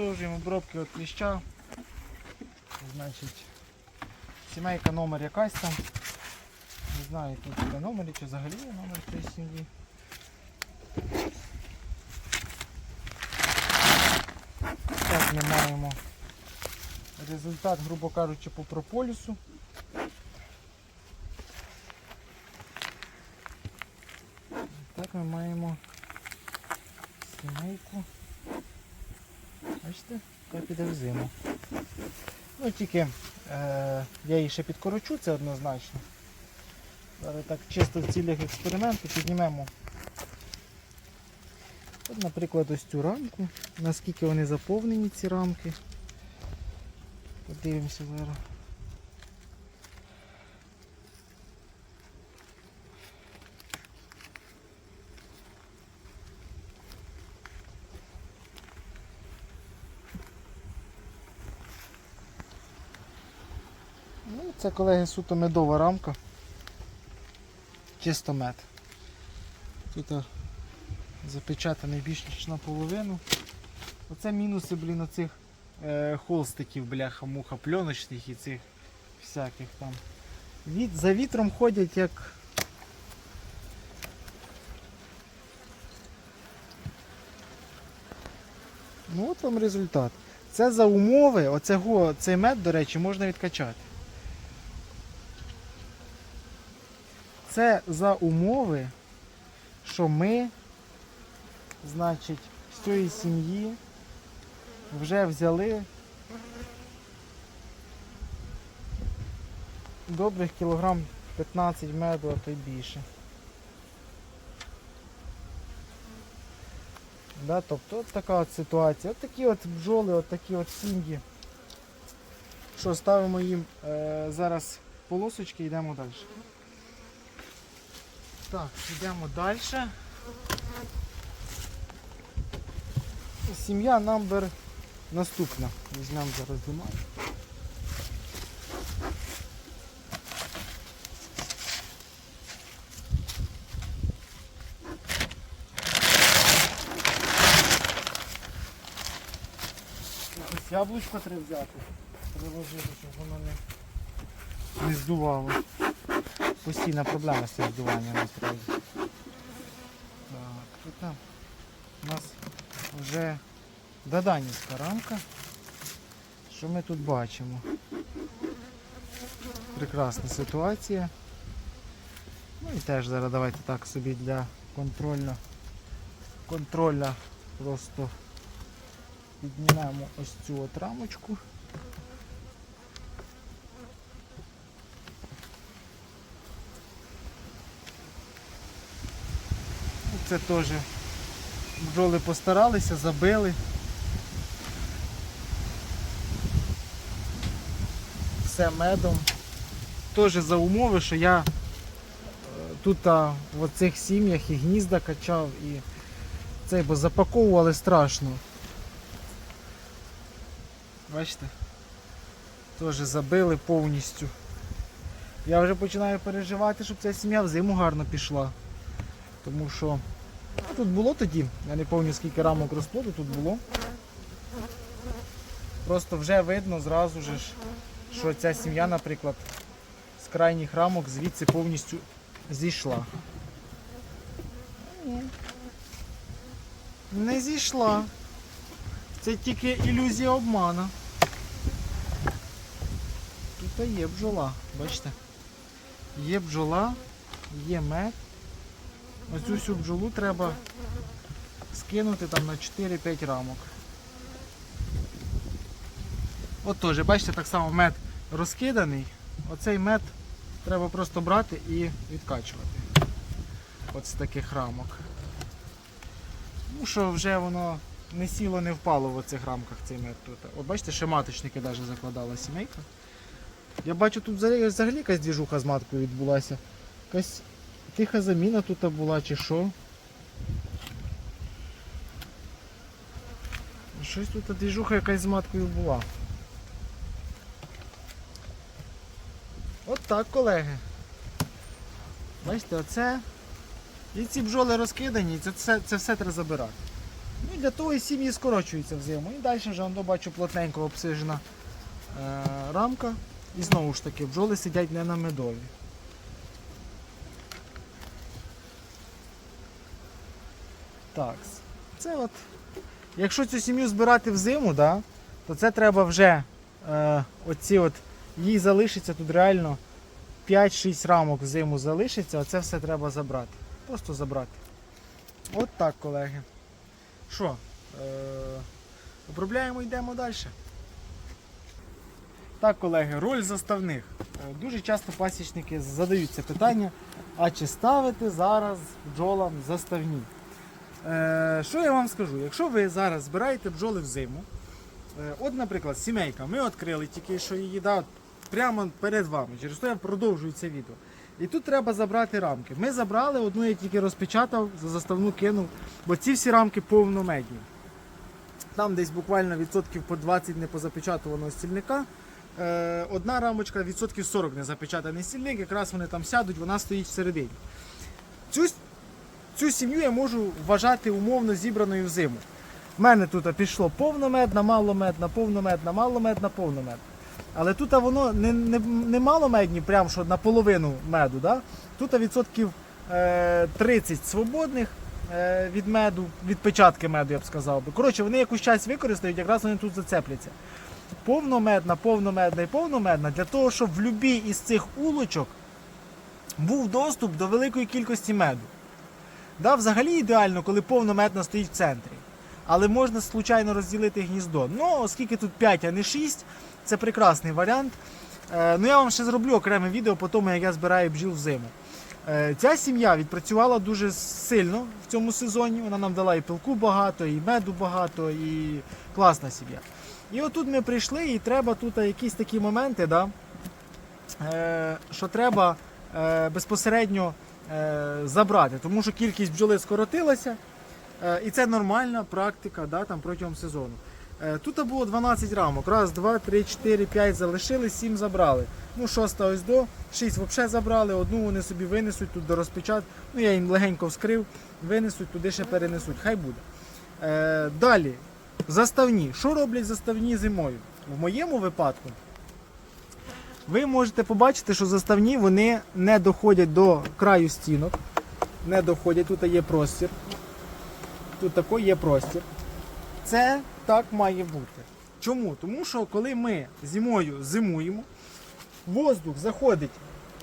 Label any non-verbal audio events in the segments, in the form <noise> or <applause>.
Продовжуємо обробки від кліща. Значить, сімейка номер якась там. Не знаю, тут є номер, чи взагалі є номер цієї сім'ї. Так ми маємо результат, грубо кажучи, по прополісу. Так ми маємо сімейку. Бачите, так піде в зиму. Ну тільки е, я її ще підкорочу, це однозначно. Зараз так чисто в цілях експерименту піднімемо. От, наприклад, ось цю рамку. Наскільки вони заповнені ці рамки. Подивимося зараз. Ну, це, колеги, суто медова рамка. Чисто мед. Тут а, запечатаний більш ніж наполовину. Оце мінуси, блін, оцих е, холстиків, бляха, муха, пленочних і цих всяких там. Від, за вітром ходять як. Ну от вам результат. Це за умови, оцього, цей мед, до речі, можна відкачати. Це за умови, що ми, значить, з цієї сім'ї вже взяли добрих кілограм 15 меду, а то й більше. Да, тобто от така от ситуація. От такі от бджоли, от такі от сім'ї. Що, ставимо їм е, зараз полосочки йдемо далі. Так, йдемо далі. Сім'я номер наступна. Візьмемо зараз думаю. Ось яблучко треба взяти. Приложити, щоб воно не, не здувало. Постійна проблема з цим здуванням насправді. Так, там? У нас вже доданівська рамка. Що ми тут бачимо? Прекрасна ситуація. Ну і теж зараз давайте так собі для контрольно, контроля просто піднімемо ось цю от рамочку. Це теж бджоли постаралися, забили. Все медом. Теж за умови, що я е, тут в оцих сім'ях і гнізда качав і цей, бо запаковували страшно. Бачите? Теж забили повністю. Я вже починаю переживати, щоб ця сім'я в зиму гарно пішла. Тому що тут було тоді, я не пам'ятаю скільки рамок розплоду тут було. Просто вже видно зразу ж, що ця сім'я, наприклад, з крайніх рамок звідси повністю зійшла. Не зійшла. Це тільки ілюзія обмана. Тут є бджола, бачите? Є бджола, є мед. Оцю всю бджолу треба скинути там на 4-5 рамок. От теж, бачите, так само мед розкиданий. Оцей мед треба просто брати і відкачувати. От з таких рамок. Ну що вже воно не сіло, не впало в оцих рамках цей мед тут. От бачите, ще маточники навіть закладала сімейка. Я бачу, тут взагалі якась двіжуха з маткою відбулася. Якась тиха заміна тут була чи що. Щось тут двіжуха якась з маткою була. От так, колеги. Бачите, оце. І ці бджоли розкидані, і це, це, це все треба забирати. Ну для того і сім'ї скорочуються взиму. І далі вже воно бачу плотненько обсижена е, рамка. І знову ж таки, бджоли сидять не на медові. Так, це от. Якщо цю сім'ю збирати взиму, да, то це треба вже е, оці от, їй залишиться тут реально 5-6 рамок взиму залишиться, а це все треба забрати. Просто забрати. От так, колеги. Що, е, обробляємо, йдемо далі. Так, колеги, роль заставних. Е, Дуже часто пасічники задають це питання, а чи ставити зараз бджолам заставні? Е, що я вам скажу? Якщо ви зараз збираєте бджоли в зиму, е, от, наприклад, сімейка, ми відкрили тільки що її, да, прямо перед вами. Через то я продовжую це відео. І тут треба забрати рамки. Ми забрали, одну я тільки розпечатав, за заставну кинув, бо ці всі рамки повномедні. Там десь буквально відсотків по 20 не позапечатуваного стільника. Е, одна рамочка відсотків 40 не запечатаний стільник, якраз вони там сядуть, вона стоїть всередині. Цю, цю сім'ю я можу вважати умовно зібраною в зиму. В мене тут пішло повномедна, маломедна, повномедна, маломедна, повномедна. Але тут воно не, не, не маломедні, прям що наполовину меду. Да? Тут відсотків е, 30 свободних е, від меду, від печатки меду, я б сказав би. Коротше, вони якусь часть використають, якраз вони тут зацепляться. Повномедна, повномедна і повномедна для того, щоб в будь-якій із цих улочок був доступ до великої кількості меду. Да, взагалі ідеально, коли повномедна стоїть в центрі. Але можна случайно розділити гніздо. Ну, оскільки тут 5, а не 6, це прекрасний варіант. Е, ну, я вам ще зроблю окреме відео по тому, як я збираю бджіл взиму. Е, ця сім'я відпрацювала дуже сильно в цьому сезоні. Вона нам дала і пилку багато, і меду багато, і класна сім'я. І отут ми прийшли, і треба тут якісь такі моменти, да, е, що треба е, безпосередньо забрати, тому що кількість бджоли скоротилася, е, і це нормальна практика да, там, протягом сезону. Е, Тут було 12 рамок. Раз, два, три, чотири, п'ять залишили, сім забрали. Ну, шоста ось до, шість взагалі забрали, одну вони собі винесуть тут до розпечат. Ну, я їм легенько вскрив, винесуть, туди ще перенесуть. Хай буде. Е, далі, заставні. Що роблять заставні зимою? В моєму випадку ви можете побачити, що заставні вони не доходять до краю стінок. Не доходять, тут є простір. Тут такий є простір. Це так має бути. Чому? Тому що коли ми зимою зимуємо, воздух заходить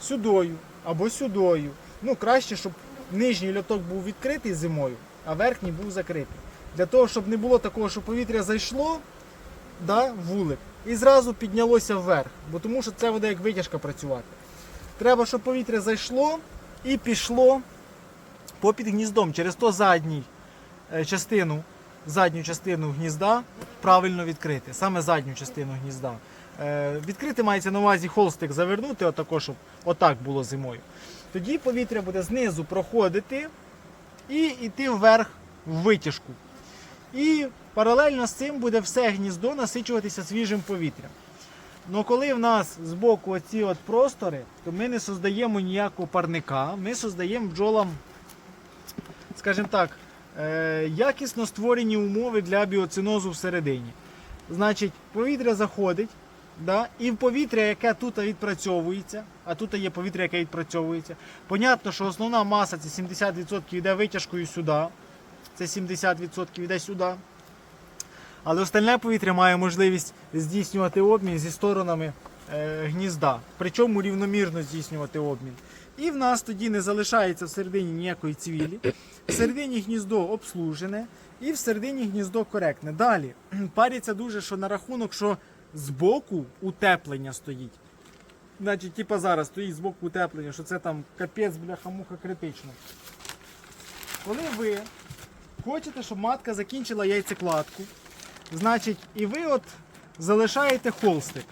сюдою або сюдою. Ну, краще, щоб нижній льоток був відкритий зимою, а верхній був закритий. Для того, щоб не було такого, що повітря зайшло да, вулик і зразу піднялося вверх, бо тому що це буде як витяжка працювати. Треба, щоб повітря зайшло і пішло попід гніздом через то задній е, частину, задню частину гнізда правильно відкрити, саме задню частину гнізда. Е, Відкрити мається на увазі холстик завернути, отако, щоб отак було зимою. Тоді повітря буде знизу проходити і йти вверх в витяжку. І паралельно з цим буде все гніздо насичуватися свіжим повітрям. Ну коли в нас з боку оці от простори, то ми не создаємо ніякого парника, ми создаємо бджолам, скажімо так, е, якісно створені умови для біоцинозу всередині. Значить, повітря заходить, да, і в повітря, яке тут відпрацьовується, а тут є повітря, яке відпрацьовується. Понятно, що основна маса це 70% йде витяжкою сюди. Це 70% йде сюди. Але остальне повітря має можливість здійснювати обмін зі сторонами е, гнізда, причому рівномірно здійснювати обмін. І в нас тоді не залишається всередині ніякої цвілі. Всередині гніздо обслужене і всередині гніздо коректне. Далі <clears throat> париться дуже, що на рахунок, що збоку утеплення стоїть. Значить, типа зараз стоїть збоку утеплення, що це там капець, бляха-муха критично. Коли ви хочете, щоб матка закінчила яйцекладку, значить, і ви от залишаєте холстик.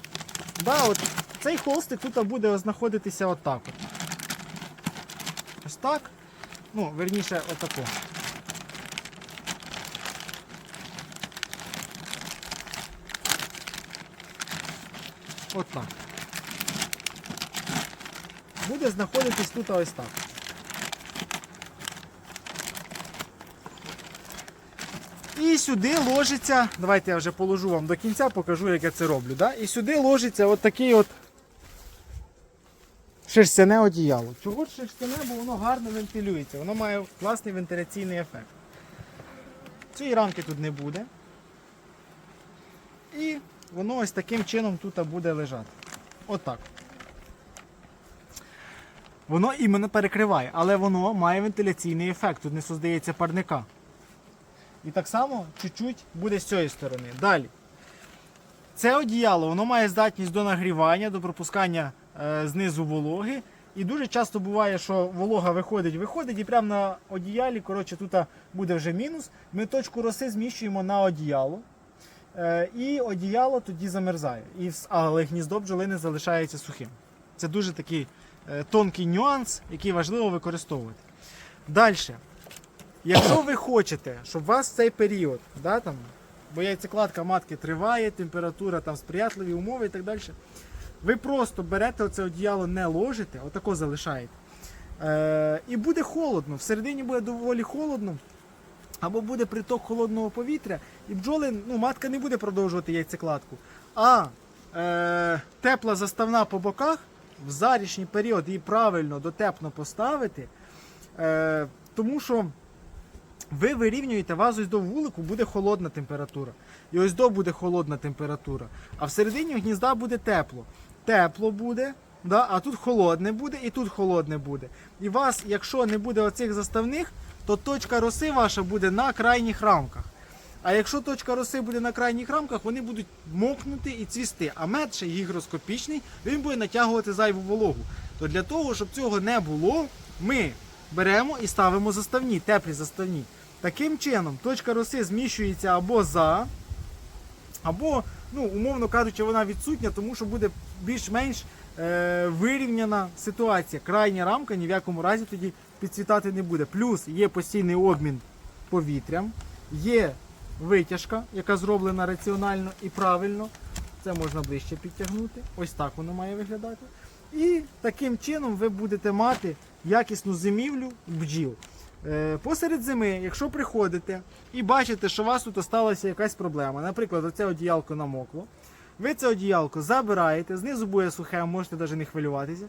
Да, от цей холстик тут буде знаходитися отак. От. Ось так. Ну, верніше, отако. От так. Буде знаходитись тут ось так. І сюди ложиться, давайте я вже положу вам до кінця, покажу, як я це роблю. Да? І сюди ложиться от такий от шерстяне одіяло. Чого ж шерстяне, бо воно гарно вентилюється, воно має класний вентиляційний ефект. Цієї рамки тут не буде. І воно ось таким чином тут буде лежати. Отак. Воно іменно перекриває, але воно має вентиляційний ефект, тут не создається парника. І так само чуть-чуть буде з цієї сторони. Далі. Це одіяло воно має здатність до нагрівання, до пропускання е, знизу вологи. І дуже часто буває, що волога виходить, виходить, і прямо на одіялі, коротше, тут буде вже мінус. Ми точку роси зміщуємо на одіяло. Е, і одіяло тоді замерзає. І, але гніздо бджолини залишається сухим. Це дуже такий е, тонкий нюанс, який важливо використовувати. Далі. Якщо ви хочете, щоб у вас цей період, да, там, бо яйцекладка матки триває, температура, там, сприятливі умови і так далі, ви просто берете оце одіяло, не ложите, отако залишаєте. Е, і буде холодно. Всередині буде доволі холодно, або буде приток холодного повітря, і бджоли, ну, матка не буде продовжувати яйцекладку. А е, тепла заставна по боках в зарічний період її правильно дотепно поставити. Е, тому що ви вирівнюєте вас ось до вулику, буде холодна температура. І ось до буде холодна температура. А всередині гнізда буде тепло. Тепло буде, да? а тут холодне буде, і тут холодне буде. І вас, якщо не буде оцих заставних, то точка роси ваша буде на крайніх рамках. А якщо точка роси буде на крайніх рамках, вони будуть мокнути і цвісти. А мед ще гігроскопічний, він буде натягувати зайву вологу. То для того, щоб цього не було, ми беремо і ставимо заставні, теплі заставні. Таким чином, точка роси зміщується або за, або, ну, умовно кажучи, вона відсутня, тому що буде більш-менш е, вирівняна ситуація. Крайня рамка ні в якому разі тоді підцвітати не буде. Плюс є постійний обмін повітрям, є витяжка, яка зроблена раціонально і правильно. Це можна ближче підтягнути. Ось так воно має виглядати. І таким чином ви будете мати якісну зимівлю бджіл. Е, Посеред зими, якщо приходите і бачите, що у вас тут сталася якась проблема, наприклад, оце одіялко намокло, ви це одіялко забираєте, знизу буде сухе, можете навіть не хвилюватися.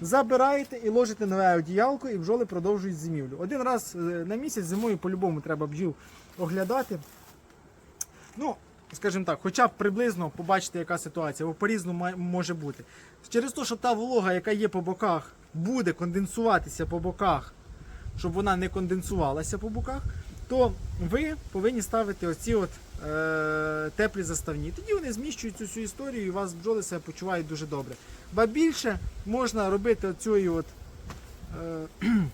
Забираєте і ложите нове одіялко, і бджоли продовжують зимівлю. Один раз е, на місяць зимою по-любому треба бджіл оглядати. Ну, скажімо так, хоча б приблизно побачити, яка ситуація, бо по-різному може бути. Через те, що та волога, яка є по боках, буде конденсуватися по боках, щоб вона не конденсувалася по боках, то ви повинні ставити оці от, е, теплі заставні. Тоді вони зміщують цю всю історію і вас бджоли себе почувають дуже добре. Ба більше можна робити оцю от, е, <clears throat>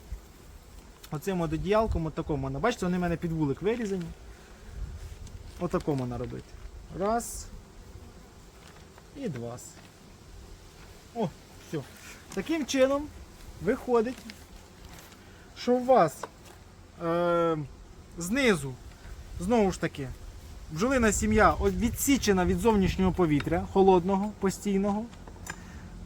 оцим от одіялком, от такому. Бачите, вони в мене під вулик вирізані. Отакому вона робити. Раз. І два. О, все. Таким чином виходить, що у вас е, знизу, знову ж таки, бджолина сім'я відсічена від зовнішнього повітря, холодного, постійного.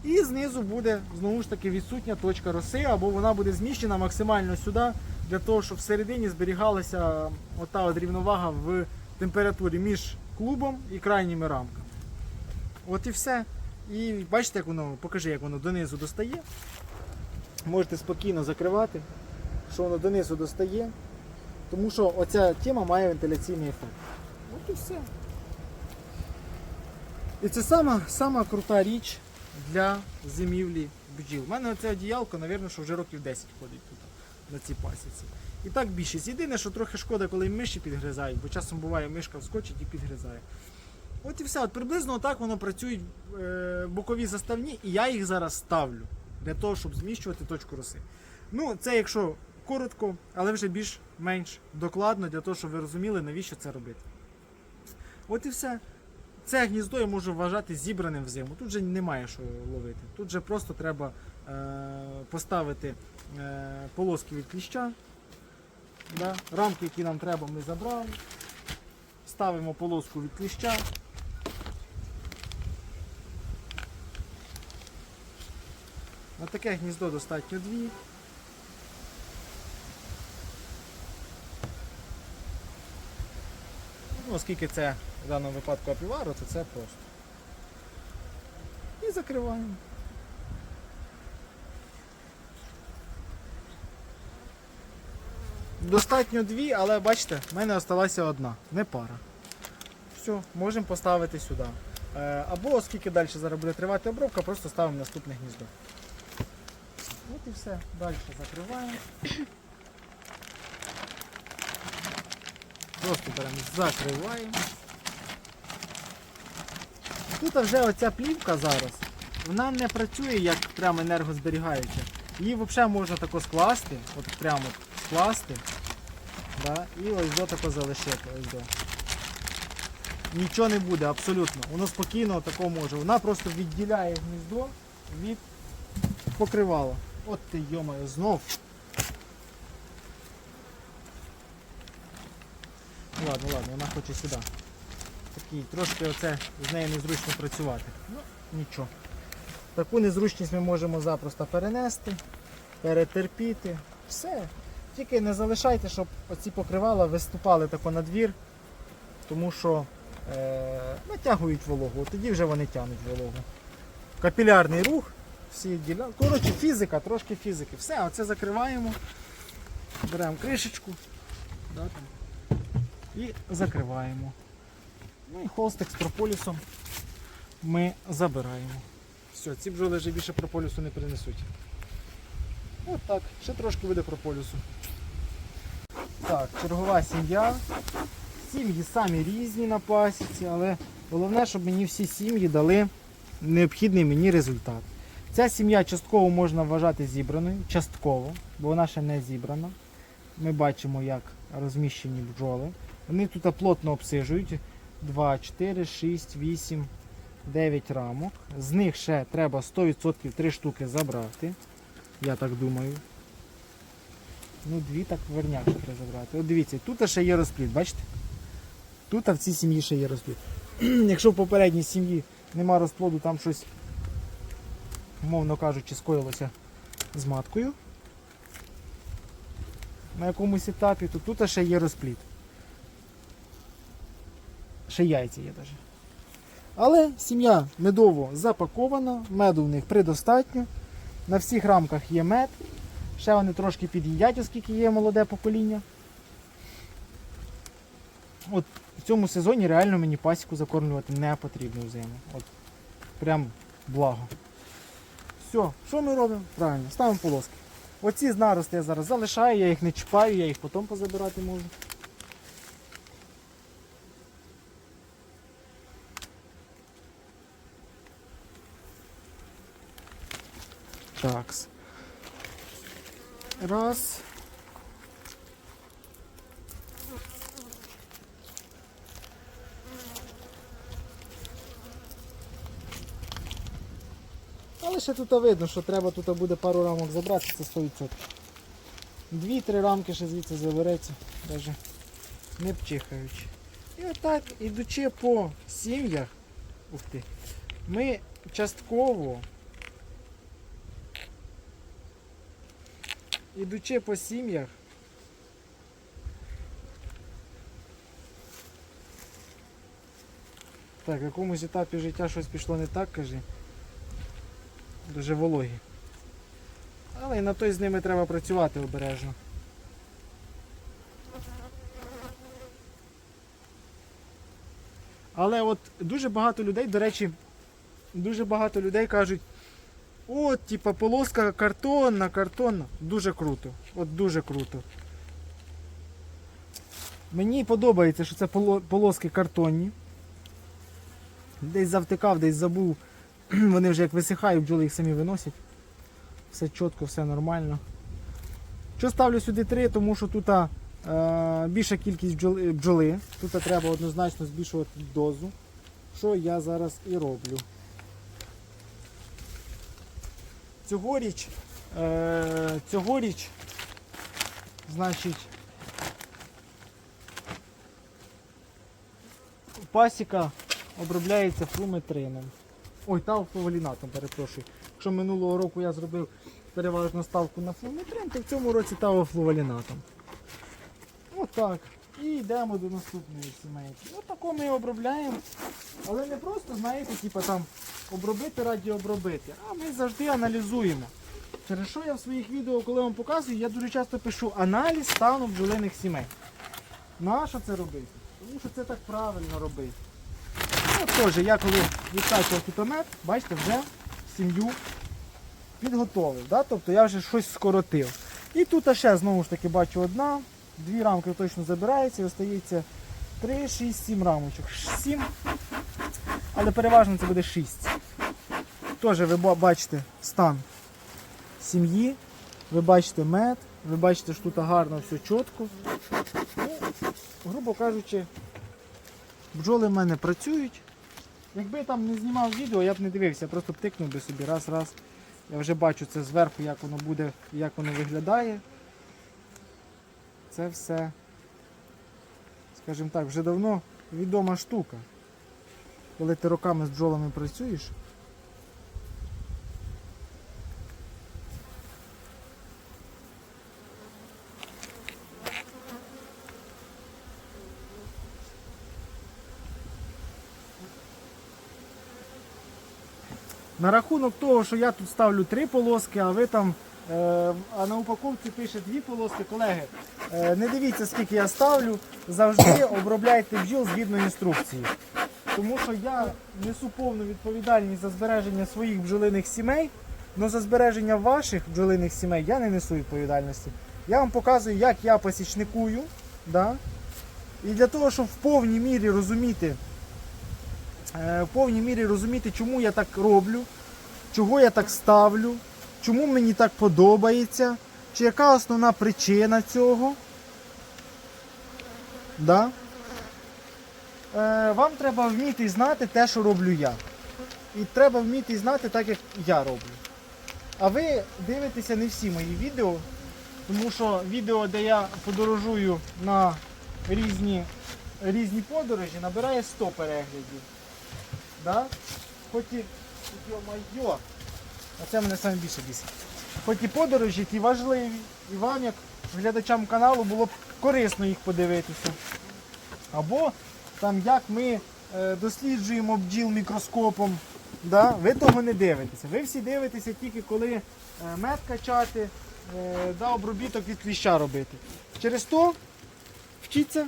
І знизу буде знову ж таки відсутня точка роси, або вона буде зміщена максимально сюди, для того, щоб всередині зберігалася ота от рівновага в температурі між клубом і крайніми рамками. От і все. І бачите, як воно, покажи, як воно донизу достає. Можете спокійно закривати, що воно донизу достає. Тому що оця тема має вентиляційний ефект. От і все. І це сама, сама крута річ для зимівлі бджіл. У мене оце одіялко, мабуть, що вже років 10 ходить тут на цій пасіці. І так більшість. Єдине, що трохи шкода, коли миші підгризають, бо часом буває мишка вскочить і підгризає. От і все. От приблизно так воно працюють е, бокові заставні, і я їх зараз ставлю для того, щоб зміщувати точку роси. Ну, це якщо коротко, але вже більш-менш докладно, для того, щоб ви розуміли, навіщо це робити. От і все. Це гніздо я можу вважати зібраним взиму. Тут же немає що ловити. Тут же просто треба е, поставити е, полоски від кліща. Да? Рамки, які нам треба, ми забрали. Ставимо полоску від кліща. Таке гніздо достатньо дві. Ну, оскільки це в даному випадку апівару, то це просто. І закриваємо. Достатньо дві, але бачите, в мене залишилася одна, не пара. Все, можемо поставити сюди. Е, Або оскільки далі зараз буде тривати обробка, просто ставимо наступне гніздо. От і все. Далі закриваємо. Просто беремо, закриваємо. Тут вже оця плівка зараз, вона не працює як прямо енергозберігаюча. Її взагалі можна тако скласти, от прямо скласти. Да, і ось до тако залишити. Ось до. Нічого не буде, абсолютно. Воно спокійно тако може. Вона просто відділяє гніздо від покривала. От ти йомаю, знов. Ладно, ладно, вона хоче сюди. Такий, трошки оце з нею незручно працювати. Ну, нічого. Таку незручність ми можемо запросто перенести, перетерпіти. Все. Тільки не залишайте, щоб оці покривала виступали тако на двір, тому що е, натягують вологу, тоді вже вони тягнуть вологу. Капілярний рух, всі ділянки. Коротше, фізика, трошки фізики. Все, оце закриваємо. Беремо кришечку. Да, там, і закриваємо. Ну і холстик з прополісом ми забираємо. Все, ці бджоли вже більше прополісу не принесуть. От так, ще трошки буде прополісу. Так, чергова сім'я. Сім'ї самі різні на пасіці, але головне, щоб мені всі сім'ї дали необхідний мені результат. Ця сім'я частково можна вважати зібраною, частково, бо вона ще не зібрана. Ми бачимо, як розміщені бджоли. Вони тут плотно обсижують 2, 4, 6, 8, 9 рамок. З них ще треба 100% 3 штуки забрати. Я так думаю. Ну, дві так верняк ще треба забрати. От дивіться, тут ще є розплід, бачите? Тут в цій сім'ї ще є розплід. <clears throat> Якщо в попередній сім'ї нема розплоду, там щось, мовно кажучи, скоїлося з маткою на якомусь етапі, то тут ще є розплід. Ще яйця є навіть. Але сім'я медово запакована, меду в них предостатньо. На всіх рамках є мед. Ще вони трошки під'їдять, оскільки є молоде покоління. От в цьому сезоні реально мені пасіку закормлювати не потрібно взиму. От прям благо. Все, що ми робимо? Правильно, ставимо полоски. Оці знарости я зараз залишаю, я їх не чіпаю, я їх потім позабирати можу. Такс. Раз. Ще тут видно, що треба тут буде пару рамок забрати, це 100%. Дві-три рамки ще звідси забереться, навіть не пчихаючи. І отак, ідучи по сім'ях, ух ти, ми частково, ідучи по сім'ях, так, в якомусь етапі життя щось пішло не так, кажи. Дуже вологі. Але і на той з ними треба працювати обережно. Але от дуже багато людей, до речі, дуже багато людей кажуть, от, типа, полоска картонна, картонна. Дуже круто. От дуже круто. Мені подобається, що це полоски картонні. Десь завтикав, десь забув. <clears throat> Вони вже як висихають, бджоли їх самі виносять. Все чітко, все нормально. Що ставлю сюди три, тому що тут е, більша кількість бджоли, бджоли. Тут треба однозначно збільшувати дозу. Що я зараз і роблю. Цьогоріч, е, цьогоріч, значить, пасіка обробляється флуметрином. Ой, та флувалінатом, перепрошую. Якщо минулого року я зробив переважно ставку на флуметрин, то в цьому році таофлувалінатом. Отак. І йдемо до наступної сімейки. Ось тако ми обробляємо. Але не просто, знаєте, типу там обробити раді обробити, а ми завжди аналізуємо. Через що я в своїх відео, коли вам показую, я дуже часто пишу аналіз стану бджолиних сімей. Нащо це робити? Тому що це так правильно робити. Ну, теж, я коли відкачував фітомет, бачите, вже сім'ю підготовив. Да? Тобто я вже щось скоротив. І тут ще знову ж таки бачу одна, дві рамки точно забирається і остається 3, 6, 7 рамочок. 7, але переважно це буде 6. Теж ви бачите стан сім'ї, ви бачите мед, ви бачите, що тут гарно все чітко. Ну, грубо кажучи, бджоли в мене працюють. Якби там не знімав відео, я б не дивився, просто тикнув би собі раз-раз. Я вже бачу це зверху, як воно буде, як воно виглядає. Це все, скажімо так, вже давно відома штука. Коли ти роками з бджолами працюєш, На рахунок того, що я тут ставлю три полоски, а ви там, е, а на упаковці пише дві полоски, колеги, е, не дивіться, скільки я ставлю, завжди <coughs> обробляйте бджіл згідно інструкції. Тому що я несу повну відповідальність за збереження своїх бджолиних сімей, але за збереження ваших бджолиних сімей я не несу відповідальності. Я вам показую, як я посічникую. Да? І для того, щоб в повній мірі розуміти, в повній мірі розуміти, чому я так роблю, чого я так ставлю, чому мені так подобається, чи яка основна причина цього. Да? Е, вам треба вміти знати те, що роблю я. І треба вміти знати так, як я роблю. А ви дивитеся не всі мої відео, тому що відео, де я подорожую на різні, різні подорожі, набирає 100 переглядів. Да? Хоч і, йо-майо, оце мене саме більше бісить. Хоч і подорожі ті важливі, і вам, як глядачам каналу, було б корисно їх подивитися. Або там як ми е, досліджуємо бджіл мікроскопом. Да? Ви того не дивитеся. Ви всі дивитеся тільки коли е, мед качати, е, да, обробіток від кліща робити. Через то вчіться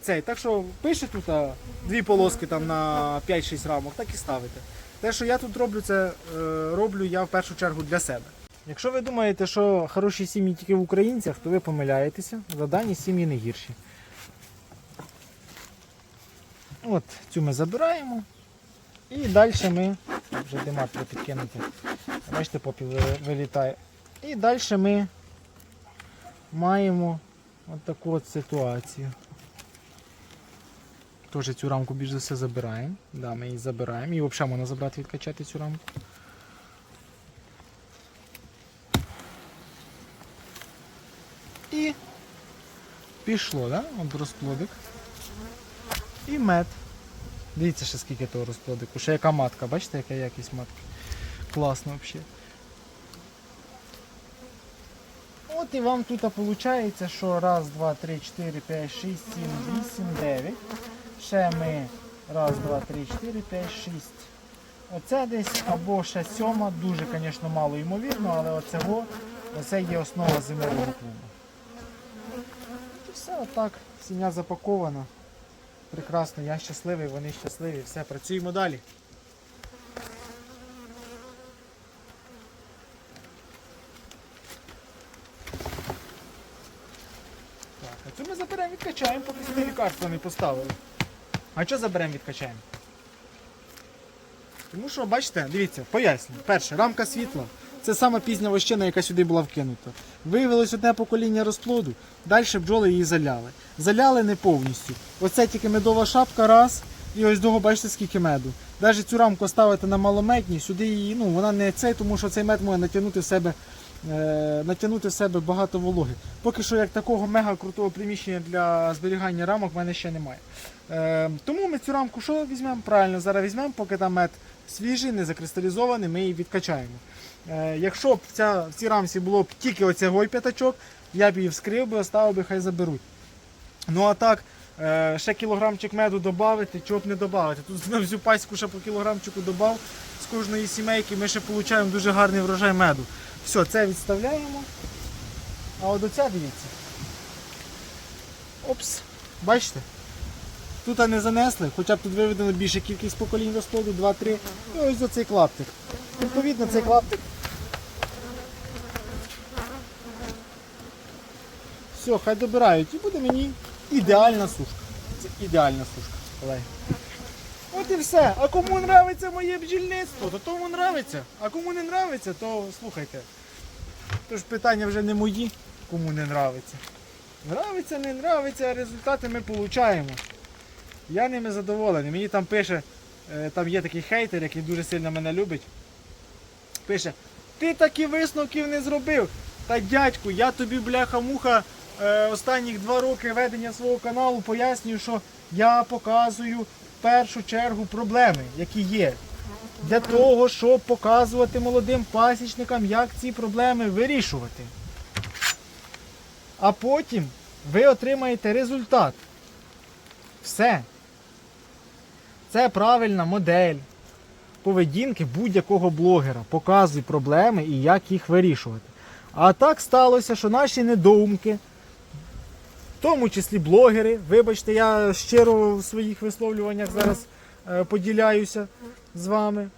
цей. Так що пише тут а, дві полоски там на 5-6 рамок, так і ставите. Те, що я тут роблю, це е, роблю я в першу чергу для себе. Якщо ви думаєте, що хороші сім'ї тільки в українцях, то ви помиляєтеся. За дані сім'ї не гірші. От, цю ми забираємо. І далі ми, вже димар треба підкинути. Бачите, попіл вилітає. І далі ми маємо от таку от ситуацію. Теж цю рамку більш за все забираємо. Да, ми її забираємо. І взагалі можна забрати відкачати цю рамку. І пішло, да? От розплодик. І мед. Дивіться ще скільки того розплодику. Ще яка матка, бачите, яка якість матки. Класно взагалі. От і вам тут виходить, що раз, два, три, чотири, п'ять, шість, сім, вісім, дев'ять. Ще ми раз, два, три, чотири, п'ять, шість. Оце десь або ще сьома, дуже, звісно, мало ймовірно, але оцього, оце є основа зимового клубу. І все отак, сім'я запакована. Прекрасно, я щасливий, вони щасливі. Все, працюємо далі. Так, а цю ми заберемо, відкачаємо, поки сюди лікарства не поставили. А що заберемо, відкачаємо? Тому що, бачите, дивіться, пояснюю. Перше, рамка світла. Це сама пізня вощина, яка сюди була вкинута. Виявилось одне покоління розплоду, далі бджоли її заляли. Заляли не повністю. Оце тільки медова шапка, раз, і ось того бачите, скільки меду. Навіть цю рамку ставити на малометні, сюди її, ну вона не цей, тому що цей мед може натягнути в себе, натягнути в себе багато вологи. Поки що як такого мега крутого приміщення для зберігання рамок в мене ще немає. Е, тому ми цю рамку що візьмемо? Правильно, зараз візьмемо, поки там мед свіжий, не закристалізований, ми її відкачаємо. Е, якщо б ця, в цій рамці було б тільки оцей п'ятачок, я б її вскрив би, оставив би, хай заберуть. Ну а так, е, ще кілограмчик меду додати, чого б не додати. Тут на всю паську ще по кілограмчику додав з кожної сімейки, ми ще отримуємо дуже гарний врожай меду. Все, це відставляємо. А от оця дивіться. Опс, бачите? Тут не занесли, хоча б тут виведено більше кількість поколінь розплоду, 2-3. І ось за цей клаптик. Відповідно, цей клаптик. Все, хай добирають. І буде мені ідеальна сушка. Це ідеальна сушка, колеги. От і все. А кому нравиться моє бджільництво, то тому нравиться. А кому не нравиться, то слухайте. Тож питання вже не мої, кому не нравиться. Нравиться, не нравиться, а результати ми отримуємо. Я ними задоволений. Мені там пише, е, там є такий хейтер, який дуже сильно мене любить. Пише, ти такі висновків не зробив. Та дядьку, я тобі, бляха-муха, е, останніх два роки ведення свого каналу пояснюю, що я показую в першу чергу проблеми, які є. Для того, щоб показувати молодим пасічникам, як ці проблеми вирішувати. А потім ви отримаєте результат. Все. Це правильна модель поведінки будь-якого блогера. Показуй проблеми і як їх вирішувати. А так сталося, що наші недоумки, в тому числі блогери, вибачте, я щиро в своїх висловлюваннях зараз е, поділяюся з вами.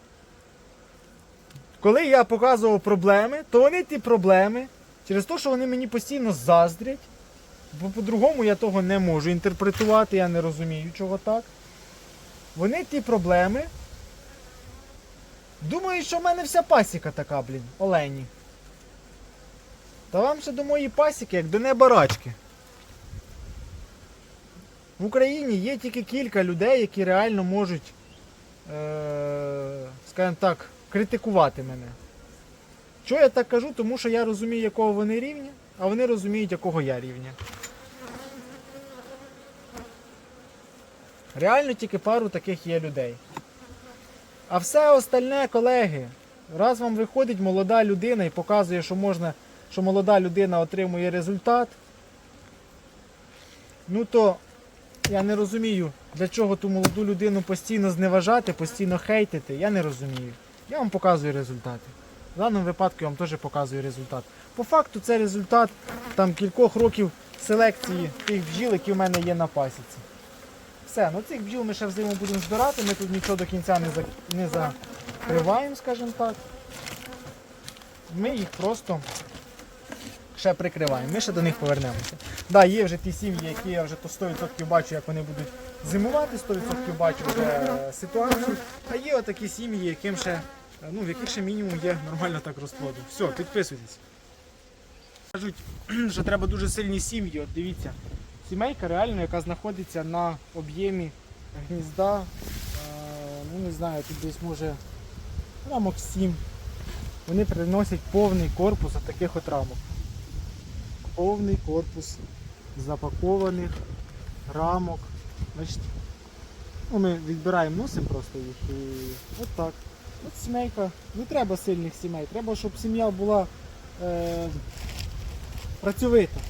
Коли я показував проблеми, то вони ті проблеми, через те, що вони мені постійно заздрять, бо по-другому я того не можу інтерпретувати, я не розумію, чого так. Вони ті проблеми. Думають, що в мене вся пасіка така, блін, олені. Та вам ще до моєї пасіки, як до неба рачки. В Україні є тільки кілька людей, які реально можуть, скажімо так, критикувати мене. Чого я так кажу? Тому що я розумію, якого вони рівня, а вони розуміють, якого я рівня. Реально тільки пару таких є людей. А все остальне, колеги, раз вам виходить молода людина і показує, що можна, що молода людина отримує результат, ну то я не розумію, для чого ту молоду людину постійно зневажати, постійно хейтити. Я не розумію. Я вам показую результати. В даному випадку я вам теж показую результат. По факту це результат там кількох років селекції тих бджіл, які в мене є на пасіці. Все, ну цих бджіл ми ще взиму будемо збирати, ми тут нічого до кінця не, за... не закриваємо, скажімо так. Ми їх просто ще прикриваємо. Ми ще до них повернемося. Да, є вже ті сім'ї, які я вже то 100% бачу, як вони будуть зимувати, 100% бачу вже ситуацію. А є отакі сім'ї, яким ще, ну, в яких ще мінімум є нормально так розплоду. Все, підписуйтесь. Кажуть, <clears throat> що треба дуже сильні сім'ї. От дивіться, сімейка реально, яка знаходиться на об'ємі гнізда. е, Ну не знаю, тут десь може рамок 7. Вони приносять повний корпус от таких от рамок. Повний корпус запакованих рамок. Бачите? Ну, ми відбираємо, носимо просто їх і от так. От сімейка. Не треба сильних сімей, треба, щоб сім'я була е, працьовита.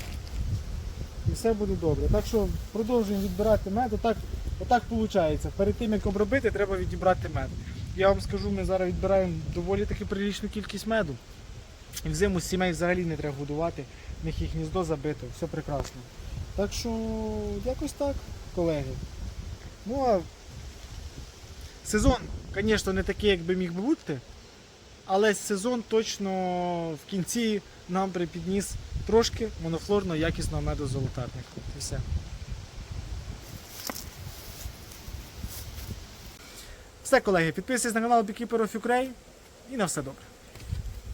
І все буде добре. Так що продовжуємо відбирати мед. Отак, отак виходить. Перед тим як обробити, треба відібрати мед. Я вам скажу, ми зараз відбираємо доволі таки прилічну кількість меду. І взиму сімей взагалі не треба годувати, в них їх гніздо забито, все прекрасно. Так що якось так, колеги. Ну а сезон, звісно, не такий, як би міг бути, але сезон точно в кінці нам припідніс трошки монофлорно якісного меду золотарника. І все. Все, колеги, підписуйтесь на канал Beekeeper of Ukraine і на все добре.